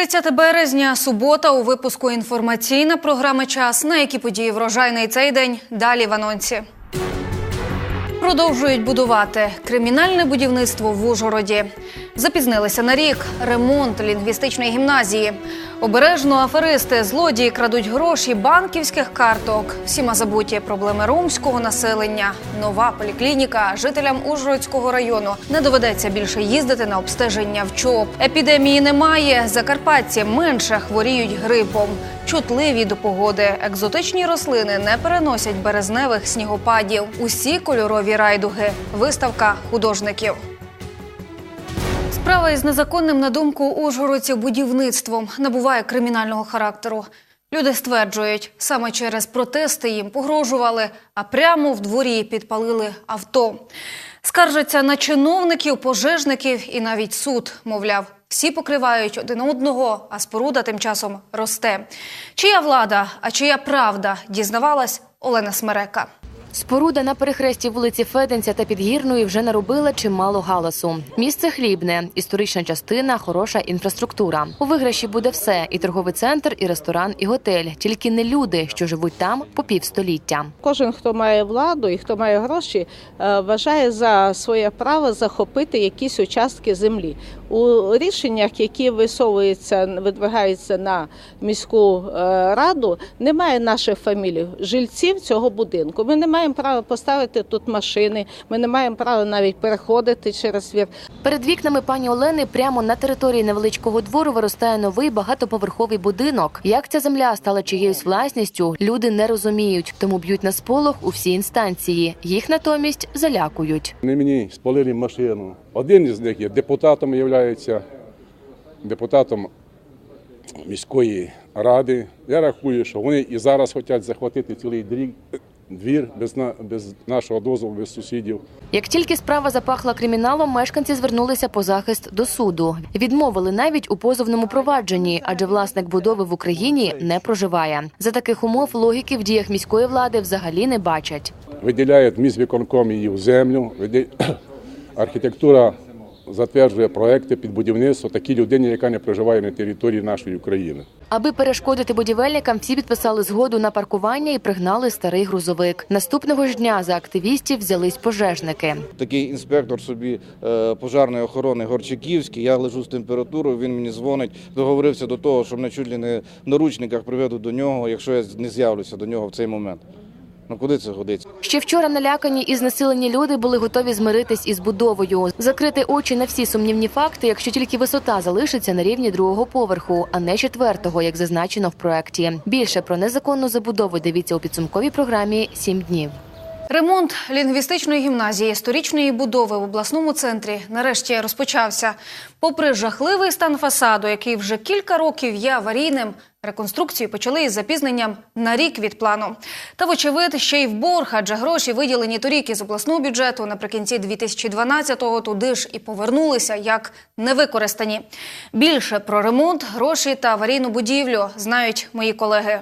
30 березня, субота, у випуску інформаційна програма Час. На які події врожайний цей день? Далі в анонсі. Продовжують будувати кримінальне будівництво в Ужгороді. Запізнилися на рік. Ремонт лінгвістичної гімназії. Обережно аферисти, злодії крадуть гроші банківських карток. Всіма забуті проблеми ромського населення. Нова поліклініка. Жителям Ужгородського району не доведеться більше їздити на обстеження в ЧОП. Епідемії немає. Закарпатці менше хворіють грипом. Чутливі до погоди. Екзотичні рослини не переносять березневих снігопадів. Усі кольорові райдуги. Виставка художників. Справа із незаконним на думку ужгородців будівництвом набуває кримінального характеру. Люди стверджують, саме через протести їм погрожували, а прямо в дворі підпалили авто. Скаржаться на чиновників, пожежників і навіть суд. Мовляв, всі покривають один одного, а споруда тим часом росте. Чия влада, а чия правда, дізнавалась Олена Смерека. Споруда на перехресті вулиці Феденця та Підгірної вже наробила чимало галасу. Місце хлібне, історична частина, хороша інфраструктура. У виграші буде все: і торговий центр, і ресторан, і готель. Тільки не люди, що живуть там по півстоліття. Кожен, хто має владу і хто має гроші, е, вважає за своє право захопити якісь участки землі. У рішеннях, які висовуються, видвигаються на міську е, раду, немає наших фамілій, жильців цього будинку. Ми не маємо права поставити тут машини, ми не маємо права навіть переходити через двір. Перед вікнами пані Олени прямо на території невеличкого двору виростає новий багатоповерховий будинок. Як ця земля стала чиєюсь власністю, люди не розуміють, тому б'ють на сполох у всі інстанції. Їх натомість залякують. Вони мені спалили машину. Один із них є депутатом, є депутатом міської ради. Я рахую, що вони і зараз хочуть захватити цілий дрі- двір без, на- без нашого дозволу, без сусідів. Як тільки справа запахла криміналом, мешканці звернулися по захист до суду. Відмовили навіть у позовному провадженні, адже власник будови в Україні не проживає. За таких умов логіки в діях міської влади взагалі не бачать. Виділяють міськвиконком її землю. Архітектура затверджує проекти під будівництво такій людині, яка не проживає на території нашої України. Аби перешкодити будівельникам, всі підписали згоду на паркування і пригнали старий грузовик. Наступного ж дня за активістів взялись пожежники. Такий інспектор собі е, пожарної охорони Горчаківський. Я лежу з температурою. Він мені дзвонить. Договорився до того, що мене чуть ли не в наручниках приведуть до нього, якщо я не з'явлюся до нього в цей момент. Ну куди це годиться? Ще вчора налякані і знесилені люди були готові змиритись із будовою, закрити очі на всі сумнівні факти, якщо тільки висота залишиться на рівні другого поверху, а не четвертого, як зазначено в проекті. Більше про незаконну забудову дивіться у підсумковій програмі «Сім днів. Ремонт лінгвістичної гімназії сторічної будови в обласному центрі нарешті розпочався. Попри жахливий стан фасаду, який вже кілька років є аварійним, реконструкцію почали із запізненням на рік від плану. Та, вочевидь, ще й в борг, адже гроші виділені торік із обласного бюджету наприкінці 2012-го туди ж і повернулися як невикористані. Більше про ремонт, гроші та аварійну будівлю знають мої колеги.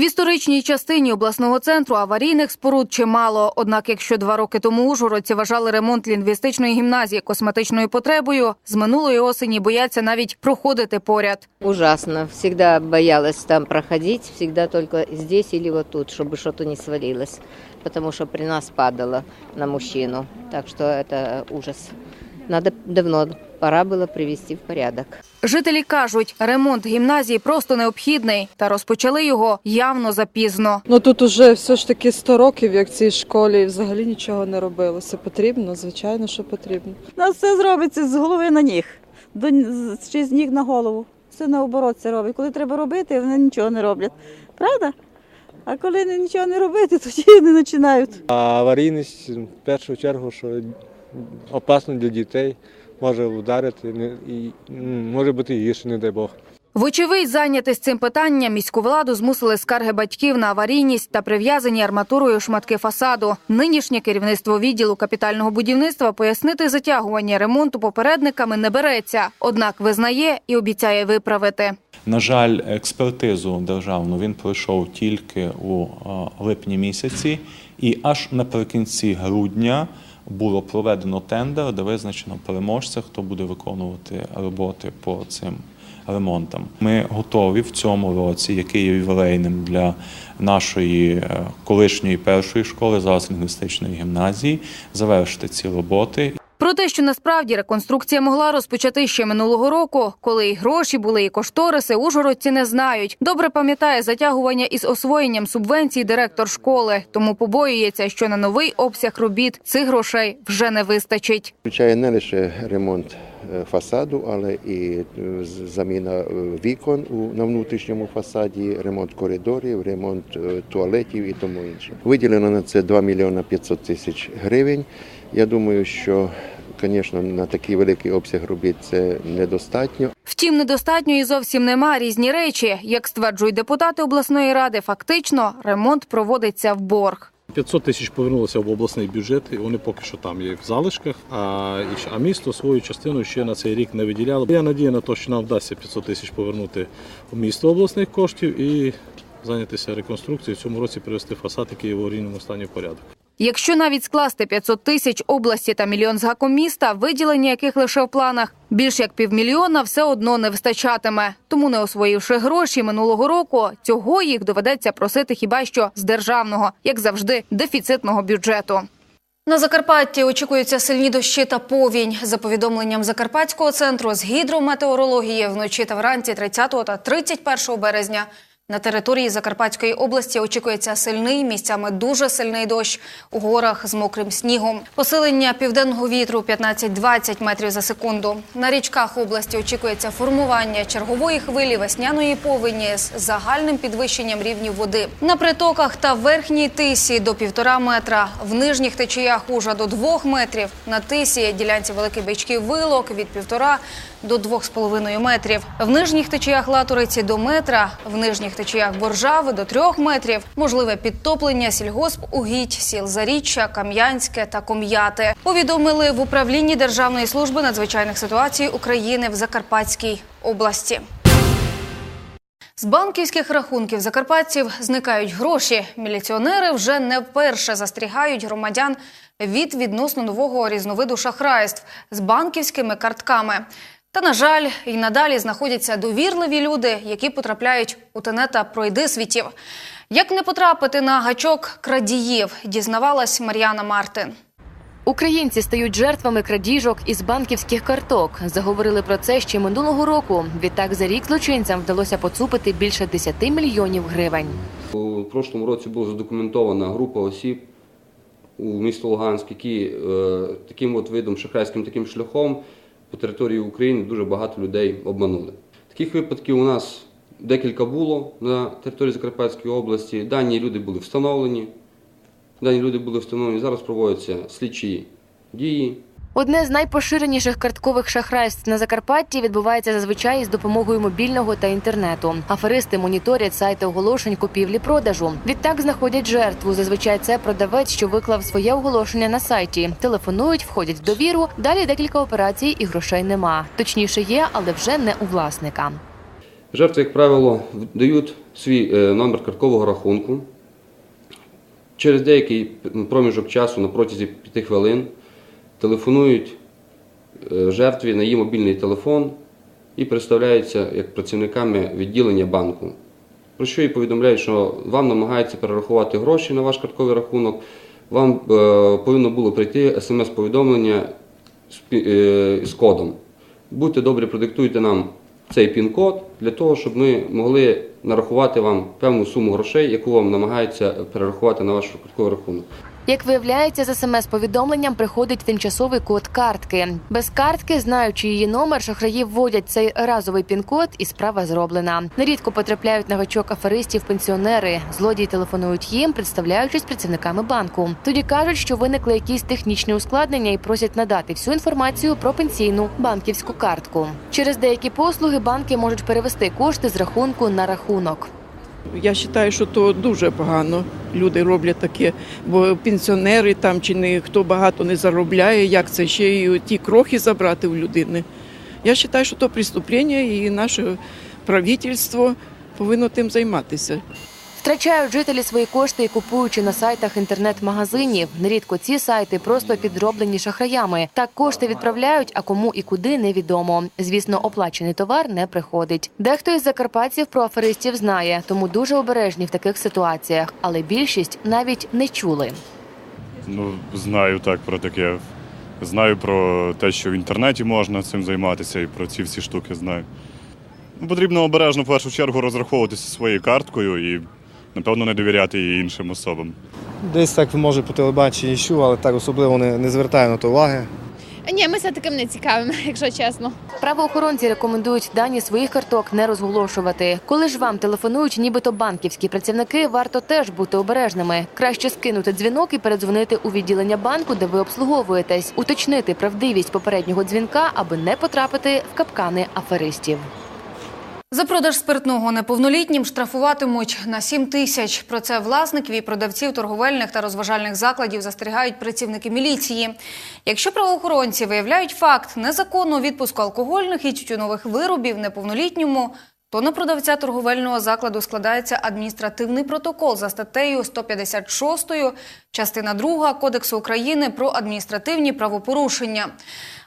В історичній частині обласного центру аварійних споруд чимало. Однак, якщо два роки тому ужгородці вважали ремонт лінгвістичної гімназії косметичною потребою, з минулої осені бояться навіть проходити поряд. Ужасно. Всегда боялась там проходить, всегда только здесь или вот тут, чтобы что-то не свалилось, потому что при нас падало на мужчину. Так что это ужас. Надо давно, пора было привести в порядок. Жителі кажуть, ремонт гімназії просто необхідний, та розпочали його явно запізно. Ну тут уже все ж таки 100 років, як цій школі, і взагалі нічого не робилося. Потрібно, звичайно, що потрібно. У нас все зробиться з голови на ніг, до, чи з ніг на голову. Все наоборот це робить. Коли треба робити, вони нічого не роблять. Правда? А коли не- нічого не робити, тоді не починають. А аварійність в першу чергу, що опасно для дітей, може ударити не- і може бути гірше, не дай Бог. Вочевидь, зайнятись цим питанням міську владу змусили скарги батьків на аварійність та прив'язані арматурою шматки фасаду. Нинішнє керівництво відділу капітального будівництва пояснити затягування ремонту попередниками не береться, однак визнає і обіцяє виправити. На жаль, експертизу державну він пройшов тільки у е, липні місяці, і аж наприкінці грудня було проведено тендер, де визначено переможця, хто буде виконувати роботи по цим ремонтам. Ми готові в цьому році, який є ювілейним для нашої е, колишньої першої школи, зараз лінгвістичної гімназії, завершити ці роботи Про те, що насправді реконструкція могла розпочати ще минулого року, коли і гроші були, і кошториси, ужгородці не знають. Добре пам'ятає затягування із освоєнням субвенцій директор школи, тому побоюється, що на новий обсяг робіт цих грошей вже не вистачить. Включає не лише ремонт е, фасаду, але і е, заміна е, вікон на внутрішньому фасаді, ремонт коридорів, ремонт туалетів і тому інше. Виділено на це 2 мільйона 500 тисяч гривень. Я думаю, що, звісно, на такий великий обсяг робіт це недостатньо. Втім, недостатньо і зовсім нема різні речі. Як стверджують депутати обласної ради, фактично ремонт проводиться в борг. 500 тисяч повернулося в обласний бюджет, і вони поки що там є в залишках. А, а місто свою частину ще на цей рік не виділяло. Я надію на те, що нам вдасться 500 тисяч повернути в місто обласних коштів і зайнятися реконструкцією. В цьому році привести фасад, який в аварійному стані в порядок. Якщо навіть скласти 500 тисяч області та мільйон з гаком міста, виділення яких лише в планах більш як півмільйона, все одно не вистачатиме. Тому, не освоївши гроші минулого року, цього їх доведеться просити хіба що з державного, як завжди, дефіцитного бюджету. На Закарпатті очікуються сильні дощі та повінь. За повідомленням Закарпатського центру з гідрометеорології вночі та вранці 30 та 31 березня на території Закарпатської області очікується сильний, місцями дуже сильний дощ у горах з мокрим снігом. Посилення південного вітру 15-20 метрів за секунду. На річках області очікується формування чергової хвилі весняної повені з загальним підвищенням рівнів води. На притоках та верхній тисі до півтора метра, в нижніх течіях ужа до двох метрів, на тисі ділянці Великий Бичкий вилок від півтора до двох з половиною метрів. В нижніх течіях Латуриці до метра, в нижніх течіях Боржави до трьох метрів. Можливе підтоплення сільгосп угідь, сіл Заріччя, Кам'янське та Ком'яти. Повідомили в управлінні Державної служби надзвичайних ситуацій України в Закарпатській області. З банківських рахунків закарпатців зникають гроші. Міліціонери вже не вперше застерігають громадян від відносно нового різновиду шахрайств з банківськими картками. Та, на жаль, і надалі знаходяться довірливі люди, які потрапляють у тенета пройди світів. Як не потрапити на гачок крадіїв, дізнавалась Мар'яна Мартин. Українці стають жертвами крадіжок із банківських карток. Заговорили про це ще минулого року. Відтак за рік злочинцям вдалося поцупити більше 10 мільйонів гривень. У прошлому році була задокументована група осіб у місті Луганськ, які е, таким от видом шахрайським таким шляхом по території України дуже багато людей обманули. Таких випадків у нас декілька було на території Закарпатської області. Дані люди були встановлені. Дані люди були встановлені. Зараз проводяться слідчі дії. Одне з найпоширеніших карткових шахрайств на Закарпатті відбувається зазвичай із допомогою мобільного та інтернету. Аферисти моніторять сайти оголошень купівлі-продажу. Відтак знаходять жертву. Зазвичай це продавець, що виклав своє оголошення на сайті. Телефонують, входять в довіру. Далі декілька операцій і грошей нема. Точніше є, але вже не у власника. Жертви, як правило, дають свій е, номер карткового рахунку. Через деякий проміжок часу на протязі 5 хвилин телефонують е, жертві на її мобільний телефон і представляються як працівниками відділення банку. Про що і повідомляють, що вам намагаються перерахувати гроші на ваш картковий рахунок, вам е, повинно було прийти смс-повідомлення е, з кодом. Будьте добрі, продиктуйте нам цей пін-код для того, щоб ми могли нарахувати вам певну суму грошей, яку вам намагаються перерахувати на ваш картковий рахунок. Як виявляється, з смс-повідомленням приходить тимчасовий код картки. Без картки, знаючи її номер, шахраї вводять цей разовий пін-код, і справа зроблена. Нерідко потрапляють на гачок аферистів пенсіонери. Злодії телефонують їм, представляючись працівниками банку. Тоді кажуть, що виникли якісь технічні ускладнення і просять надати всю інформацію про пенсійну банківську картку. Через деякі послуги банки можуть перевести кошти з рахунку на рахунок. Я вважаю, що то дуже погано. Люди роблять таке, бо пенсіонери там чи не хто багато не заробляє, як це ще й ті крохи забрати у людини. Я вважаю, що то преступлення і наше правительство повинно тим займатися. Втрачають жителі свої кошти, купуючи на сайтах інтернет-магазинів. Нерідко ці сайти просто підроблені шахраями. Так кошти відправляють, а кому і куди невідомо. Звісно, оплачений товар не приходить. Дехто із закарпатців про аферистів знає, тому дуже обережні в таких ситуаціях. Але більшість навіть не чули. Ну, знаю так про таке. Знаю про те, що в інтернеті можна цим займатися, і про ці всі штуки знаю. Потрібно обережно в першу чергу розраховуватися своєю карткою і, напевно, не довіряти її іншим особам. Десь так може по телебаченні чув, але так особливо не, не звертаю на то уваги. Ні, ми все таким не цікавимо, якщо чесно. Правоохоронці рекомендують дані своїх карток не розголошувати. Коли ж вам телефонують, нібито банківські працівники, варто теж бути обережними. Краще скинути дзвінок і передзвонити у відділення банку, де ви обслуговуєтесь, уточнити правдивість попереднього дзвінка, аби не потрапити в капкани аферистів. За продаж спиртного неповнолітнім штрафуватимуть на 7 тисяч. Про це власників і продавців торговельних та розважальних закладів застерігають працівники міліції. Якщо правоохоронці виявляють факт незаконного відпуску алкогольних і тютюнових виробів неповнолітньому, то на продавця торговельного закладу складається адміністративний протокол за статтею 156 частина 2 Кодексу України про адміністративні правопорушення.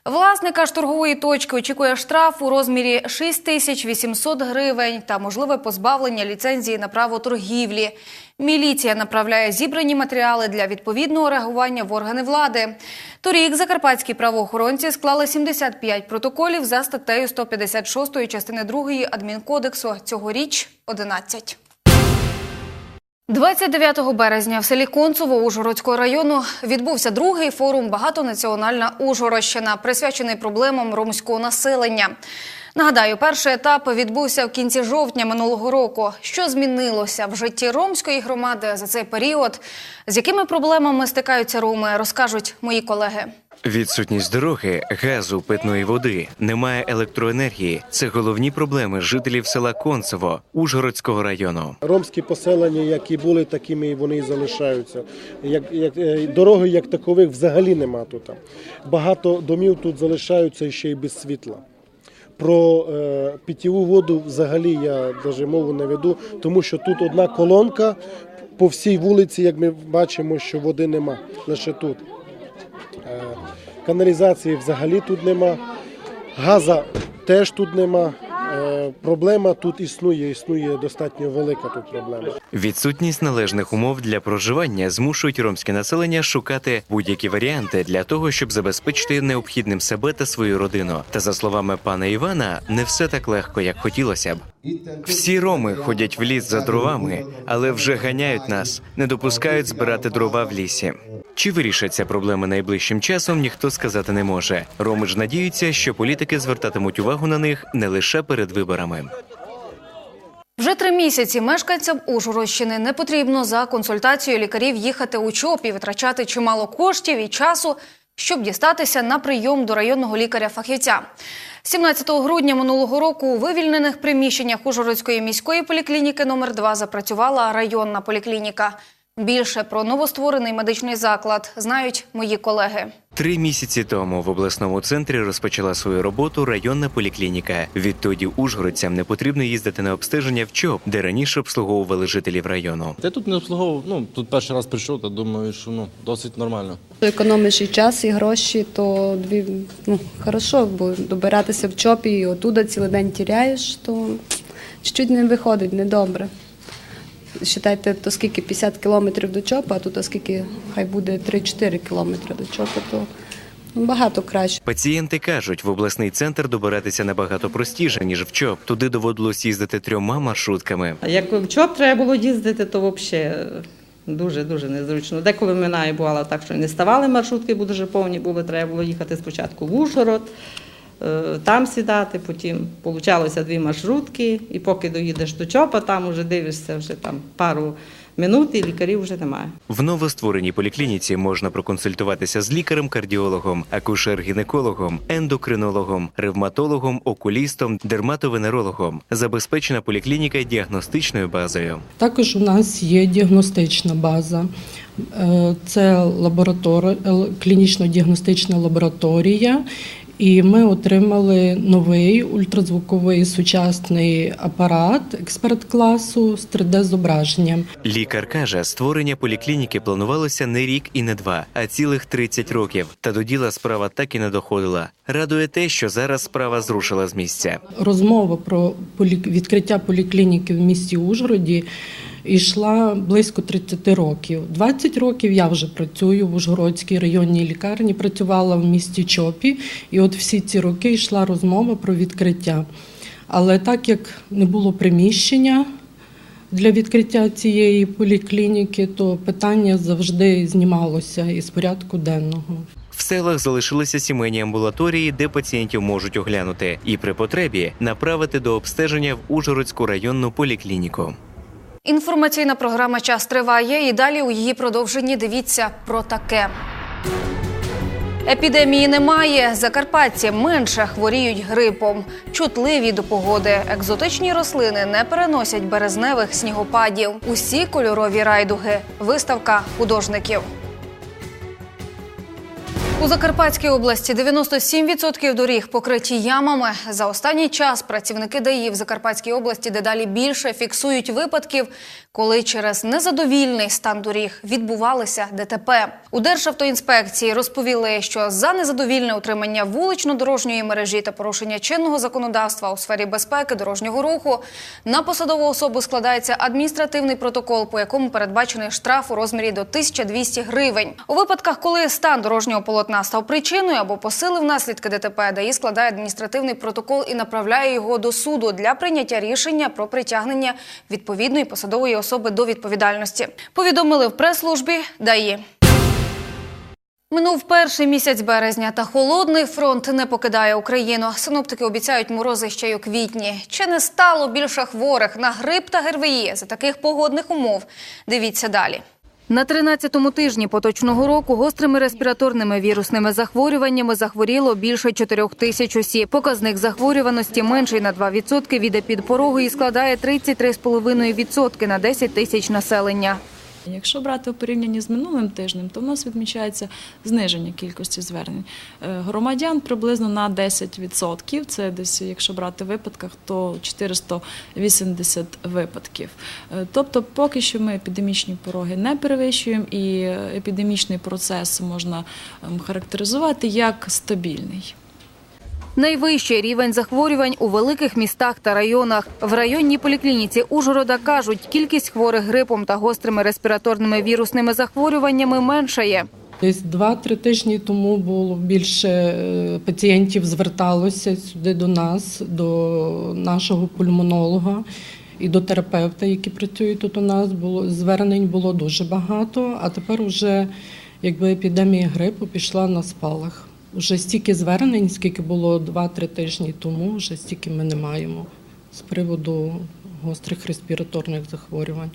Власника ж торгової точки очікує штраф у розмірі 6 тисяч 800 гривень та можливе позбавлення ліцензії на право торгівлі. Міліція направляє зібрані матеріали для відповідного реагування в органи влади. Торік закарпатські правоохоронці склали 75 протоколів за статтею 156 частини 2 адмінкодексу. Цьогоріч 11. 29 березня в селі Концово Ужгородського району відбувся другий форум Багатонаціональна Ужгородщина, присвячений проблемам ромського населення. Нагадаю, перший етап відбувся в кінці жовтня минулого року. Що змінилося в житті ромської громади за цей період? З якими проблемами стикаються роми, розкажуть мої колеги. Відсутність дороги, газу, питної води, немає електроенергії. Це головні проблеми жителів села Концево Ужгородського району. Ромські поселення, які були такими, і вони і залишаються. Як, як, е, дороги як такових взагалі нема тут. Багато домів тут залишаються ще й без світла. Про е, питьову воду взагалі я навіть мову не веду, тому що тут одна колонка по всій вулиці, як ми бачимо, що води нема лише тут. Е, каналізації взагалі тут нема, газа теж тут нема. Е, проблема тут існує, існує достатньо велика тут проблема. Відсутність належних умов для проживання змушують ромське населення шукати будь-які варіанти для того, щоб забезпечити необхідним себе та свою родину. Та за словами пана Івана, не все так легко, як хотілося б. Всі роми ходять в ліс за дровами, але вже ганяють нас, не допускають збирати дрова в лісі. Чи вирішаться проблеми найближчим часом, ніхто сказати не може. Роми ж надіються, що політики звертатимуть увагу на них не лише перед виборами. Вже три місяці мешканцям Ужгородщини не потрібно за консультацією лікарів їхати у ЧОП і витрачати чимало коштів і часу, щоб дістатися на прийом до районного лікаря-фахівця. 17 грудня минулого року у вивільнених приміщеннях Ужгородської міської поліклініки номер 2 запрацювала районна поліклініка. Більше про новостворений медичний заклад знають мої колеги. Три місяці тому в обласному центрі розпочала свою роботу районна поліклініка. Відтоді ужгородцям не потрібно їздити на обстеження в ЧОП, де раніше обслуговували жителів району. Я тут не обслуговував, ну тут перший раз прийшов, та думаю, що ну досить нормально. Економиш і час, і гроші, то дві ну хорошо, бо добиратися в чопі і отуда цілий день тіряєш, то чуть не виходить, недобре. Считайте, то скільки 50 кілометрів до чопа, а тут оскільки хай буде 3-4 кілометри до чопа, то багато краще. Пацієнти кажуть, в обласний центр добиратися набагато простіше ніж в ЧОП. Туди доводилось їздити трьома маршрутками. А як в ЧОП треба було їздити, то взагалі дуже-дуже незручно. Деколи минає бувало так, що не ставали маршрутки, бо дуже повні були, треба було їхати спочатку в Ужгород, там сідати, потім получалося дві маршрутки, і поки доїдеш до ЧОПа, там вже дивишся вже там пару минут, і лікарів вже немає. В новоствореній поліклініці можна проконсультуватися з лікарем-кардіологом, акушер-гінекологом, ендокринологом, ревматологом, окулістом, дерматовенерологом. Забезпечена поліклініка діагностичною базою. Також у нас є діагностична база. Е, Це лаборатор... клінічно-діагностична лабораторія І ми отримали новий ультразвуковий сучасний апарат експерт-класу з 3D-зображенням. Лікар каже, створення поліклініки планувалося не рік і не два, а цілих 30 років. Та до діла справа так і не доходила. Радує те, що зараз справа зрушила з місця. Розмова про відкриття поліклініки в місті Ужгороді йшла близько 30 років. 20 років я вже працюю в Ужгородській районній лікарні, працювала в місті Чопі, і от всі ці роки йшла розмова про відкриття. Але так як не було приміщення для відкриття цієї поліклініки, то питання завжди знімалося із порядку денного. В селах залишилися сімейні амбулаторії, де пацієнтів можуть оглянути, і при потребі направити до обстеження в Ужгородську районну поліклініку. Інформаційна програма Час триває. І далі у її продовженні дивіться про таке. Епідемії немає. Закарпатці менше хворіють грипом. Чутливі до погоди. Екзотичні рослини не переносять березневих снігопадів. Усі кольорові райдуги. Виставка художників. У Закарпатській області 97% доріг покриті ямами. За останній час працівники ДАІ в Закарпатській області дедалі більше фіксують випадків, коли через незадовільний стан доріг відбувалися ДТП. У Державтоінспекції розповіли, що за незадовільне утримання вулично-дорожньої мережі та порушення чинного законодавства у сфері безпеки дорожнього руху на посадову особу складається адміністративний протокол, по якому передбачений штраф у розмірі до 1200 гривень. У випадках, коли стан дорожнього полотна став причиною або посилив наслідки ДТП, ДАІ складає адміністративний протокол і направляє його до суду для прийняття рішення про притягнення відповідної посадової особи до відповідальності. Повідомили в прес-службі ДАІ. Минув перший місяць березня, та холодний фронт не покидає Україну. Синоптики обіцяють морози ще й у квітні. Чи не стало більше хворих на грип та ГРВІ за таких погодних умов? Дивіться далі. На 13-му тижні поточного року гострими респіраторними вірусними захворюваннями захворіло більше 4 тисяч осіб. Показник захворюваності менший на 2% від епідпорогу і складає 33,5% на 10 тисяч населення. Якщо брати у порівнянні з минулим тижнем, то в нас відмічається зниження кількості звернень. Е, Громадян приблизно на 10%, це десь, якщо брати в випадках, то 480 випадків. Е, Тобто, поки що ми епідемічні пороги не перевищуємо, і епідемічний процес можна ем, характеризувати як стабільний. Найвищий рівень захворювань у великих містах та районах. В районній поліклініці Ужгорода кажуть, кількість хворих грипом та гострими респіраторними вірусними захворюваннями меншає. Десь два-три тижні тому було більше е, пацієнтів зверталося сюди до нас, до нашого пульмонолога і до терапевта, які працюють тут у нас. Було звернень було дуже багато, а тепер вже якби епідемія грипу пішла на спалах. Уже стільки звернень, скільки було 2-3 тижні тому, вже стільки ми не маємо з приводу гострих респіраторних захворювань.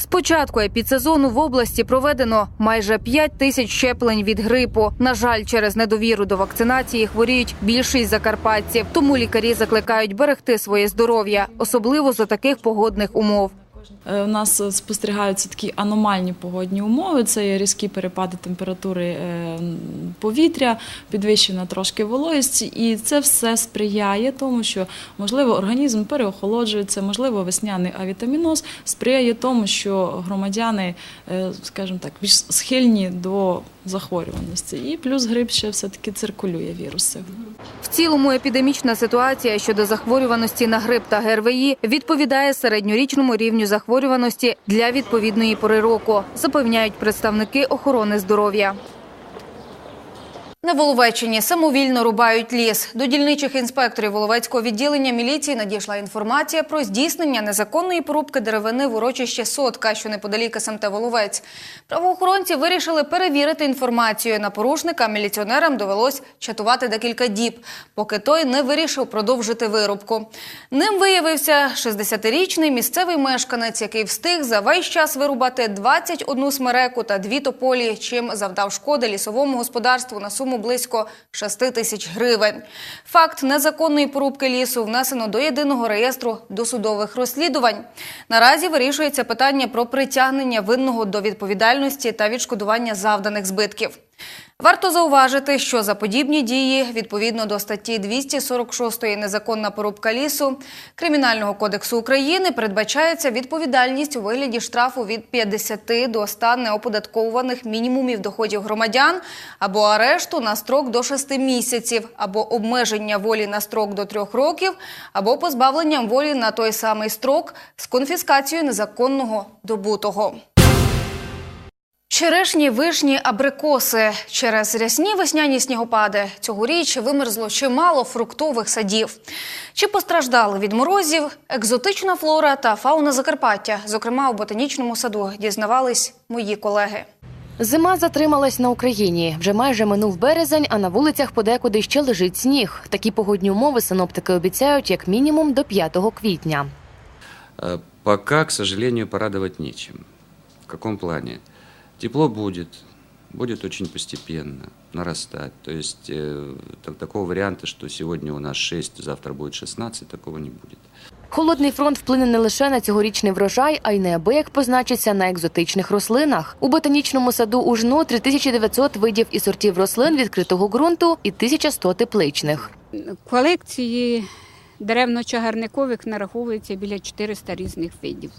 З початку епідсезону в області проведено майже 5 тисяч щеплень від грипу. На жаль, через недовіру до вакцинації хворіють більшість закарпатців. Тому лікарі закликають берегти своє здоров'я, особливо за таких погодних умов. Е, У нас е, спостерігаються такі аномальні погодні умови. Це є різкі перепади температури е, повітря, підвищена трошки вологість, і це все сприяє тому, що можливо організм переохолоджується, можливо, весняний авітаміноз сприяє тому, що громадяни, скажімо так, більш схильні до захворюваності. І плюс грип ще все таки циркулює віруси. В цілому епідемічна ситуація щодо захворюваності на грип та ГРВІ відповідає середньорічному рівню захворюваності для відповідної пори року, запевняють представники охорони здоров'я. На Воловеччині самовільно рубають ліс. До дільничих інспекторів Воловецького відділення міліції надійшла інформація про здійснення незаконної порубки деревини в урочище Сотка, що неподалік СМТ Воловець. Правоохоронці вирішили перевірити інформацію. На порушника міліціонерам довелось чатувати декілька діб, поки той не вирішив продовжити вирубку. Ним виявився 60-річний місцевий мешканець, який встиг за весь час вирубати 21 смереку та дві тополі, чим завдав шкоди лісовому господарству на суму близько 6 тисяч гривень. Факт незаконної порубки лісу внесено до єдиного реєстру досудових розслідувань. Наразі вирішується питання про притягнення винного до відповідальності та відшкодування завданих збитків. Варто зауважити, що за подібні дії, відповідно до статті 246 «Незаконна порубка лісу» Кримінального кодексу України, передбачається відповідальність у вигляді штрафу від 50 до 100 неоподатковуваних мінімумів доходів громадян або арешту на строк до 6 місяців, або обмеження волі на строк до 3 років, або позбавленням волі на той самий строк з конфіскацією незаконного добутого. Черешні, вишні, абрикоси. Через рясні весняні снігопади цьогоріч вимерзло чимало фруктових садів. Чи постраждали від морозів екзотична флора та фауна Закарпаття? Зокрема, у ботанічному саду дізнавались мої колеги. Зима затрималась на Україні. Вже майже минув березень, а на вулицях подекуди ще лежить сніг. Такі погодні умови синоптики обіцяють як мінімум до 5 квітня. Э, Пока, к сожалению, порадовать нечем. В каком плане? Тепло будет, будет очень постепенно нарастать. То есть э, так- такого варианта, что сегодня у нас 6, завтра будет 16, такого не будет. Холодний фронт вплине не лише на цьогорічний врожай, а й неабияк позначиться на екзотичних рослинах. У ботанічному саду у жну 3900 видів і сортів рослин відкритого ґрунту і 1100 тепличних. Колекції деревно-чагарникових нараховується біля 400 різних видів.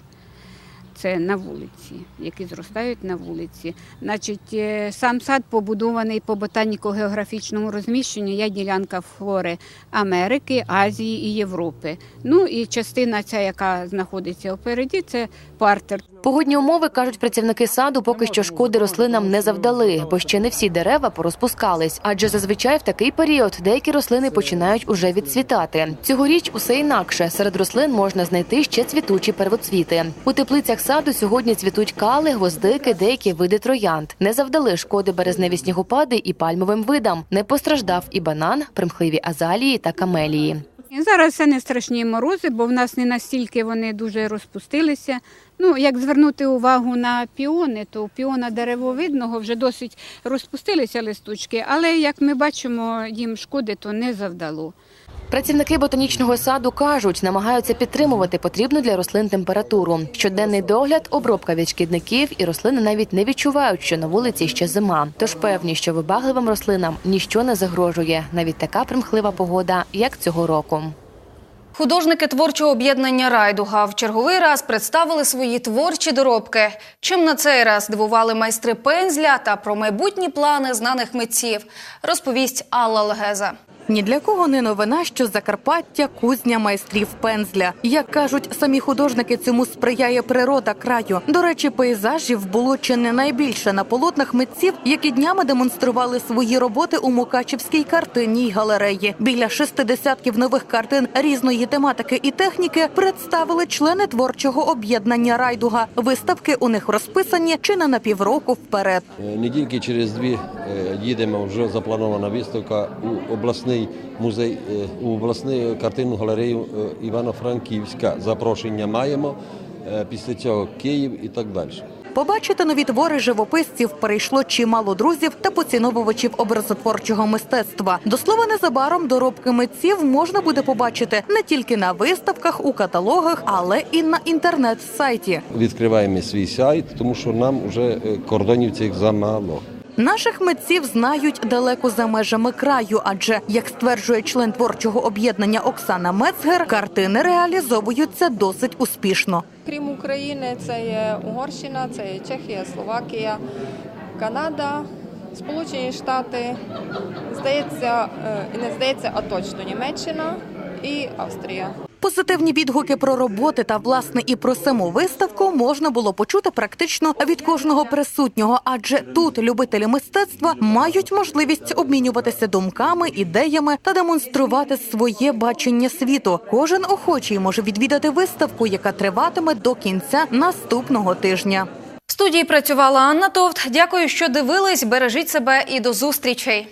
Це на вулиці, які зростають на вулиці. Значить, е, сам сад побудований по ботаніко-географічному розміщенню. Є ділянка флори Америки, Азії і Європи. Ну і частина ця, яка знаходиться опереді, це партер. Погодні умови кажуть працівники саду, поки що шкоди рослинам не завдали, бо ще не всі дерева порозпускались. Адже зазвичай в такий період деякі рослини починають уже відцвітати. Цьогоріч усе інакше. Серед рослин можна знайти ще цвітучі первоцвіти. У теплицях саду сьогодні цвітуть кали, гвоздики, деякі види троянд. Не завдали шкоди березневі снігопади і пальмовим видам. Не постраждав і банан, примхливі азалії та камелії. Зараз це не страшні морози, бо в нас не настільки вони дуже розпустилися. Ну, як звернути увагу на піони, то у піона деревовидного вже досить розпустилися листочки, але як ми бачимо, їм шкоди то не завдало. Працівники ботанічного саду кажуть, намагаються підтримувати потрібну для рослин температуру. Щоденний догляд, обробка від шкідників, і рослини навіть не відчувають, що на вулиці ще зима. Тож певні, що вибагливим рослинам ніщо не загрожує, навіть така примхлива погода, як цього року. Художники творчого об'єднання Райдуга в черговий раз представили свої творчі доробки. Чим на цей раз дивували майстри пензля та про майбутні плани знаних митців, розповість Алла Легеза. Ні для кого не новина, що Закарпаття кузня майстрів пензля. Як кажуть самі художники, цьому сприяє природа краю. До речі, пейзажів було чи не найбільше на полотнах митців, які днями демонстрували свої роботи у Мукачівській картинній галереї. Біля шести десятків нових картин різної тематики і техніки представили члени творчого об'єднання Райдуга. Виставки у них розписані чи не на півроку вперед. Е, Недільки через дві їдемо вже запланована виставка у обласний музей, е, у обласну картинну галерею е, Івано-Франківська. Запрошення маємо. е, Після цього Київ і так далі. Побачити нові твори живописців перейшло чимало друзів та поціновувачів образотворчого мистецтва. До слова, незабаром доробки митців можна буде побачити не тільки на виставках, у каталогах, але і на інтернет-сайті. Відкриваємо свій сайт, тому що нам вже е, кордонів цих замало. Наших митців знають далеко за межами краю, адже, як стверджує член творчого об'єднання Оксана Мецгер, картини реалізовуються досить успішно. Крім України, це є Угорщина, це є Чехія, Словакія, Канада, Сполучені Штати, здається, е, не здається, а точно Німеччина і Австрія. Позитивні відгуки про роботи та власне і про саму виставку можна було почути практично від кожного присутнього, адже тут любителі мистецтва мають можливість обмінюватися думками, ідеями та демонструвати своє бачення світу. Кожен охочий може відвідати виставку, яка триватиме до кінця наступного тижня. В студії працювала Анна Товт. Дякую, що дивились. Бережіть себе і до зустрічей.